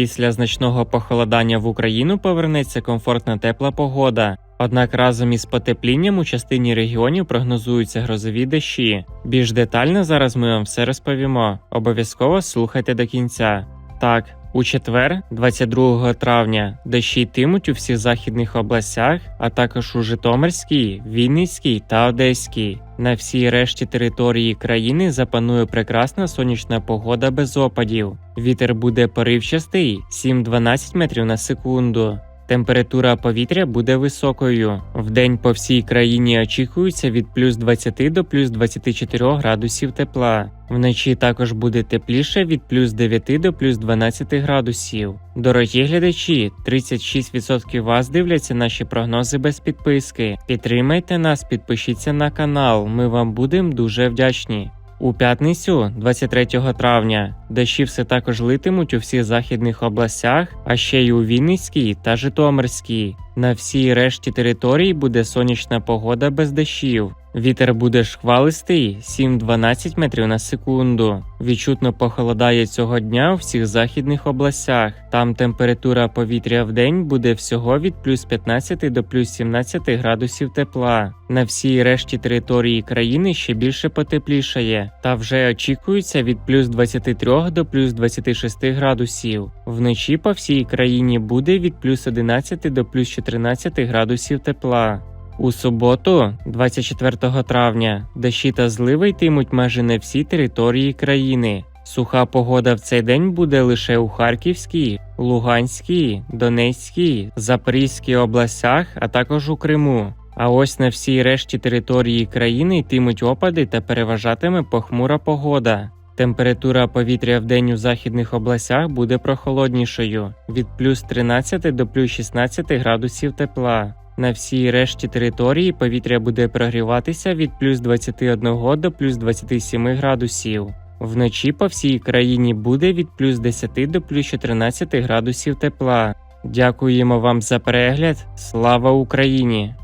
Після значного похолодання в Україну повернеться комфортна тепла погода. Однак разом із потеплінням у частині регіонів прогнозуються грозові дощі. Більш детально зараз ми вам все розповімо. Обов'язково слухайте до кінця. Так, у четвер, 22 травня, дощі йтимуть у всіх західних областях, а також у Житомирській, Вінницькій та Одеській. На всій решті території країни запанує прекрасна сонячна погода без опадів. Вітер буде поривчастий 7-12 метрів на секунду. Температура повітря буде високою. Вдень по всій країні очікується від плюс 20 до плюс 24 градусів тепла. Вночі також буде тепліше від плюс 9 до плюс 12 градусів. Дорогі глядачі, 36% вас дивляться наші прогнози без підписки. Підтримайте нас, підпишіться на канал. Ми вам будемо дуже вдячні. У п'ятницю, 23 травня, дощі все також литимуть у всіх західних областях, а ще й у Вінницькій та Житомирській. На всій решті територій буде сонячна погода без дощів. Вітер буде шквалистий 7-12 метрів на секунду. Відчутно похолодає цього дня у всіх західних областях. Там температура повітря в день буде всього від плюс 15 до плюс 17 градусів тепла. На всій решті території країни ще більше потеплішає, та вже очікується від плюс 23 до плюс 26 градусів. Вночі по всій країні буде від плюс 11 до плюс 14 градусів тепла. У суботу, 24 травня, дощі та зливи йтимуть майже на всій території країни. Суха погода в цей день буде лише у Харківській, Луганській, Донецькій, Запорізькій областях, а також у Криму. А ось на всій решті території країни йтимуть опади та переважатиме похмура погода. Температура повітря в день у західних областях буде прохолоднішою від плюс 13 до плюс 16 градусів тепла. На всій решті території повітря буде прогріватися від плюс 21 до плюс 27 градусів. Вночі по всій країні буде від плюс 10 до плюс 14 градусів тепла. Дякуємо вам за перегляд. Слава Україні!